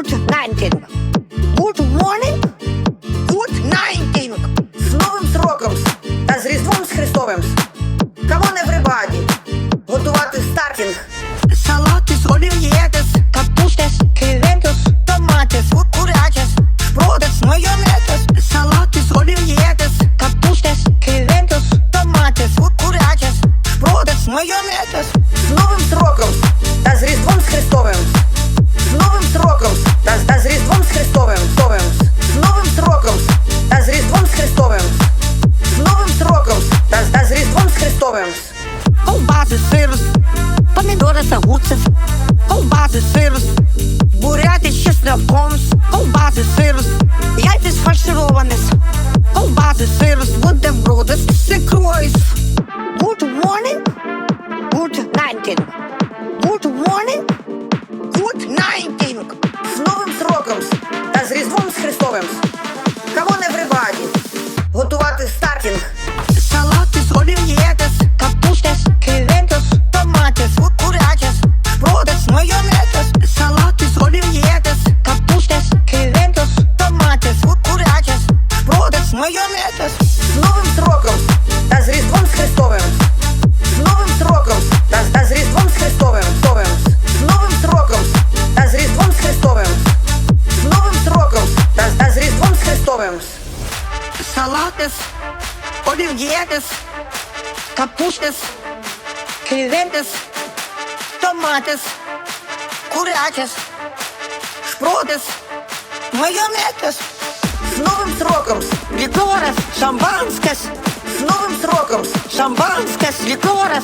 Good nighting. Good morning. Good nighting. З новим сроком та з Різдвом з Христовим. On, everybody. Готувати стартінг. Салатис, олів'єтес, капустес, кивентус, томатес, курячес, шпротес, майонетес, салатис, олів'єтес, капустес, кивентус, томатес, курячес, шпротес, майонетес. З новим сроком та з Різдвом з Христовим. з Христовим. Ковбаси, сир, помідори та огурці, ковбаси, сир, буряти з чесноком, ковбаси, сир, яйця сфаршировані, ковбаси, сир, бутерброди з ікрою. Good morning, good nighting. Good morning, good nighting. Салатес, олів'єтес, капустес, кивентес, томатес, курячес, шпротес, майонетес. З новим сроком лікорес, шампанськес, з новим сроком шампанськес, лікорес,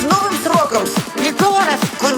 з новим сроком лікорес, коньякос.